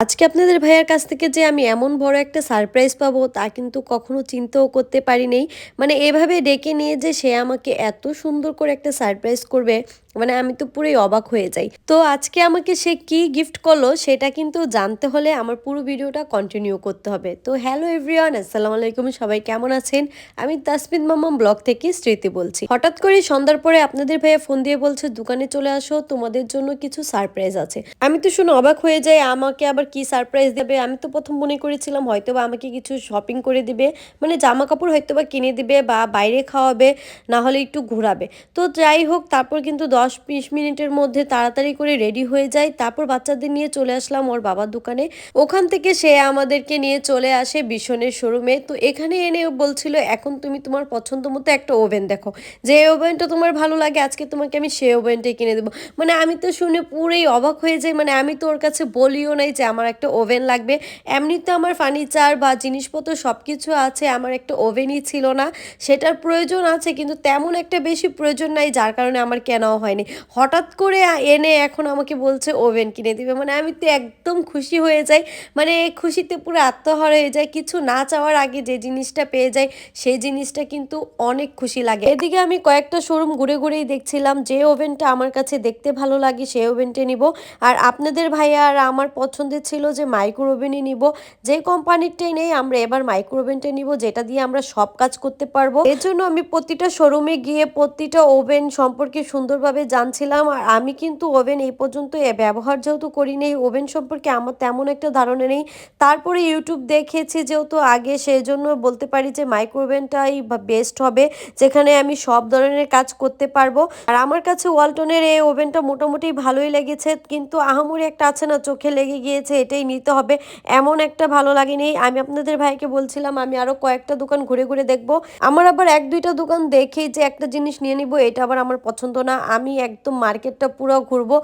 আজকে আপনাদের ভাইয়ার কাছ থেকে যে আমি এমন বড় একটা সারপ্রাইজ পাবো, তা কিন্তু কখনো চিন্তাও করতে পারি নেই মানে এভাবে ডেকে নিয়ে যে সে আমাকে এত সুন্দর করে একটা সারপ্রাইজ করবে মানে আমি তো পুরোই অবাক হয়ে যাই। তো আজকে আমাকে সে কি গিফট করল সেটা কিন্তু জানতে হলে আমার পুরো ভিডিওটা কন্টিনিউ করতে হবে। তো হ্যালো এভরিওয়ান আসসালামু আলাইকুম, সবাই কেমন আছেন? আমি তাসমিন মামাম ব্লগ থেকে স্মৃতি বলছি। হঠাৎ করে সন্ধ্যার পরে আপনাদের ভাইয়া ফোন দিয়ে বলছে, দোকানে চলে আসো, তোমাদের জন্য কিছু সারপ্রাইজ আছে। আমি তো শুনে অবাক হয়ে যাই, আমাকে আবার কি সারপ্রাইজ দেবে? আমি তো প্রথম মনে করেছিলাম হয়তো বা আমাকে কিছু শপিং করে দিবে মানে জামা কাপড় হয়তো বা কিনে দিবে বা বাইরে খাওয়াবে, না হলে একটু ঘোরাবে। তো যাই হোক, তারপর কিন্তু দশ বিশ মিনিটের মধ্যে তাড়াতাড়ি করে রেডি হয়ে যাই তারপর বাচ্চাদের নিয়ে চলে আসলাম ওর বাবার দোকানে। ওখান থেকে সে আমাদেরকে নিয়ে চলে আসে বিশনের শোরুমে। তো এখানে এনে বলছিল, এখন তুমি তোমার পছন্দ মতো একটা ওভেন দেখো। যে ওভেনটা তোমার ভালো লাগে, আজকে তোমাকে আমি সেই ওভেনটাই কিনে দেবো। মানে আমি তো শুনে পুরোই অবাক হয়ে যাই। মানে আমি তো ওর কাছে বলিও নাই যে আমার একটা ওভেন লাগবে। এমনি তো আমার ফার্নিচার বা জিনিসপত্র সব কিছু আছে, আমার একটা ওভেনই ছিল না। সেটার প্রয়োজন আছে, কিন্তু তেমন একটা বেশি প্রয়োজন নাই, যার কারণে আমার কেনাও হয়নি হঠাৎ করে এনে এখন আমাকে বলছে, ওভেন কিনে দিবে। মানে আমি তো একদম খুশি হয়ে যাই। মানে খুশিতে পুরো আত্মহার হয়ে যায় কিছু না চাওয়ার আগে যে জিনিসটা পেয়ে যায় সেই জিনিসটা কিন্তু অনেক খুশি লাগে। এদিকে আমি কয়েকটা শোরুম ঘুরে ঘুরেই দেখছিলাম, যে ওভেনটা আমার কাছে দেখতে ভালো লাগে সেই ওভেনটা নিব। আর আপনাদের ভাইয়া আর আমার পছন্দের ছিল যে মাইক্রো ওভেনই নিব। যে কোম্পানিরটাই নেই, আমরা এবার মাইক্রো ওভেনটা নিব, যেটা দিয়ে আমরা সব কাজ করতে পারব। এর জন্য আমি প্রতিটা শোরুমে গিয়ে প্রতিটা ওভেন সম্পর্কে সুন্দরভাবে জানছিলাম আর আমি কিন্তু ওভেন এই পর্যন্ত ব্যবহার যেহেতু করি নেই ওভেন সম্পর্কে আমার তেমন একটা ধারণা নেই। তারপরে ইউটিউব দেখেছি যেহেতু আগে সেই জন্য বলতে পারি যে মাইক্রো ওভেনটাই বেস্ট হবে, যেখানে আমি সব ধরনের কাজ করতে পারব। আর আমার কাছে ওয়ালটনের এই ওভেনটা মোটামুটি ভালোই লেগেছে, কিন্তু আহামরি একটা আছে না, চোখে লেগে গিয়েছে, এটাই নিতে হবে। এমন একটা ভালো লাগেনি। আমি আপনাদের ভাইকে বলছিলাম, আমি আরও কয়েকটা দোকান ঘুরে ঘুরে দেখব। আমার আবার এক দুইটা দোকান দেখেই যে একটা জিনিস নিয়ে নিব, এটা আবার আমার পছন্দ না। আমি একদম মার্কেটটা পুরো ঘুরবো।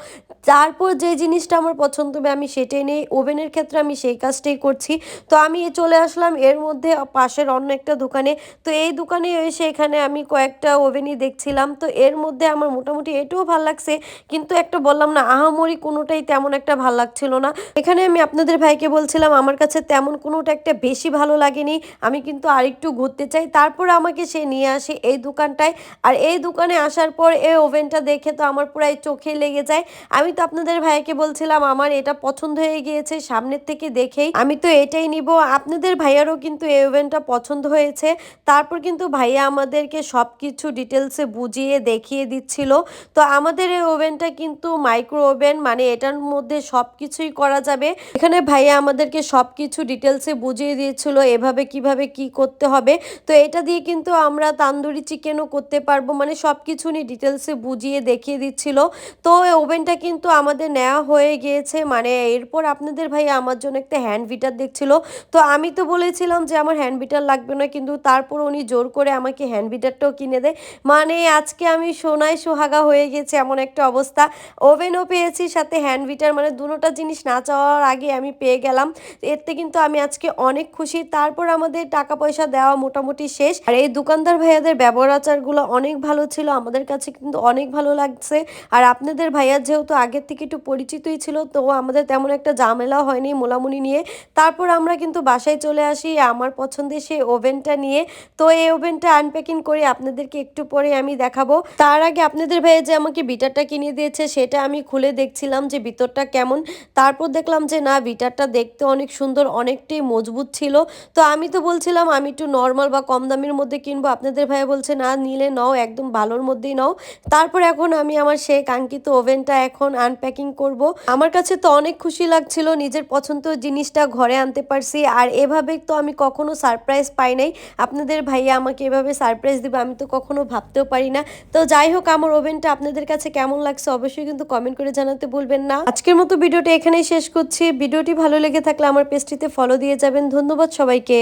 তারপর যে জিনিসটা আমার পছন্দ হবে, আমি সেটাই নেই। ওভেনের ক্ষেত্রে আমি সেই কাজটাই করছি। তো আমি চলে আসলাম, এর মধ্যে পাশের অন্য একটা দোকানে। তো এই দোকানে এসে এখানে আমি কয়েকটা ওভেনই দেখছিলাম। তো এর মধ্যে আমার মোটামুটি এটাও ভালো লাগছে, কিন্তু একটা বললাম না, আহামরি কোনোটাই তেমন একটা ভালো লাগছিল না। এখানে আমি আপনাদের ভাইকে বলছিলাম, আমার কাছে তেমন কোনোটা একটা বেশি ভালো লাগেনি, আমি কিন্তু আরেকটু ঘুরতে চাই। তারপর আমাকে সে নিয়ে আসে এই দোকানটায়। আর এই দোকানে আসার পর এই ওভেনটা দেখে তো আমার পুরাই চোখে লেগে যায়। আমি তো আপনাদের ভাইকে বলছিলাম, আমার এটা পছন্দ হয়ে গিয়েছে, সামনের থেকে দেখেই আমি তো এটাই নিব। আপনাদের ভাইয়ারও কিন্তু এই ওভেনটা পছন্দ হয়েছে। তারপর কিন্তু ভাইয়া আমাদেরকে সব কিছু ডিটেলসে বুঝিয়ে দেখিয়ে দিচ্ছিল। তো আমাদের এই ওভেনটা কিন্তু মাইক্রো ওভেন মানে এটার মধ্যে সব কিছুই করা যাবে। এখানে ভাইয়া আমাদেরকে সব কিছু ডিটেলসে বুঝিয়ে দিয়েছিল, এভাবে কীভাবে কি করতে হবে। তো এটা দিয়ে কিন্তু আমরা তান্দুরি চিকেনও করতে পারব মানে সব কিছু নিয়ে ডিটেলসে বুঝিয়ে দেখিয়ে দিচ্ছিল। তো ওভেনটা কিন্তু আমাদের নেওয়া হয়ে গিয়েছে। মানে এরপর আপনাদের ভাই আমার জন্য একটা হ্যান্ড বিটার দেখছিল। তো আমি তো বলেছিলাম যে আমার হ্যান্ড বিটার লাগবে না, কিন্তু তারপর উনি জোর করে আমাকে হ্যান্ড বিটারটাও কিনে দেয়। মানে আজকে আমি সোনায় সোহাগা হয়ে গেছে এমন একটা অবস্থা। ওভেনও পেয়েছি, সাথে হ্যান্ড বিটার মানে দুটোটা জিনিস না চাওয়ার আগে আমি পেয়ে গেলাম। এতে কিন্তু আমি আজকে অনেক খুশি। তারপর আমাদের টাকা পয়সা দেওয়া মোটামুটি শেষ। আর এই দোকানদার ভাইয়াদের ব্যবহার আচারগুলো অনেক ভালো ছিল। আমাদের কাছে কিন্তু অনেক ভালো লাগছে। আর আপনাদের ভাইয়া যেহেতু আগের থেকে একটু পরিচিতই ছিল, তো আমাদের তেমন একটা ঝামেলা হয়নি মোলামুনি নিয়ে। তারপর আমরা কিন্তু বাসায় চলে আসি আমার পছন্দের সেই ওভেনটা নিয়ে। তো এই ওভেনটা আনপ্যাকিং করে আপনাদেরকে একটু পরে আমি দেখাবো। তার আগে আপনাদের ভাইয়া যে আমাকে বিটারটা কিনে দিয়েছে, সেটা আমি খুলে দেখছিলাম যে ভিতরটা কেমন। তারপর দেখলাম যে না, বিটারটা দেখতে অনেক সুন্দর, অনেকটাই মজবুত ছিল। তো আমি তো বলছিলাম, আমি একটু নর্মাল বা কম দামের মধ্যে কিনবো। আপনাদের ভাইয়া বলছে, না, নিলে নাও, একদম ভালোর মধ্যেই নাও। তারপর এখন আমি আমার সেই কাঙ্ক্ষিত ওভেনটা এখন আনপ্যাকিং করব। আমার কাছে তো অনেক খুশি লাগছিল নিজের পছন্দ জিনিসটা ঘরে আনতে পারছি, আর এভাবে তো আমি কখনো সারপ্রাইজ পাই নাই। আপনাদের ভাইয়া আমাকে এভাবে সারপ্রাইজ দিবে আমি তো কখনো ভাবতেও পারি না। তো যাই হোক, আমার ওভেনটা আপনাদের কাছে কেমন লাগছে অবশ্যই কিন্তু কমেন্ট করে জানাতে ভুলবেন না। আজকের মতো ভিডিওটা এখানেই শেষ করছি। ভিডিওটি ভালো লেগে থাকলে আমার পেজটিতে ফলো দিয়ে যাবেন। ধন্যবাদ সবাইকে।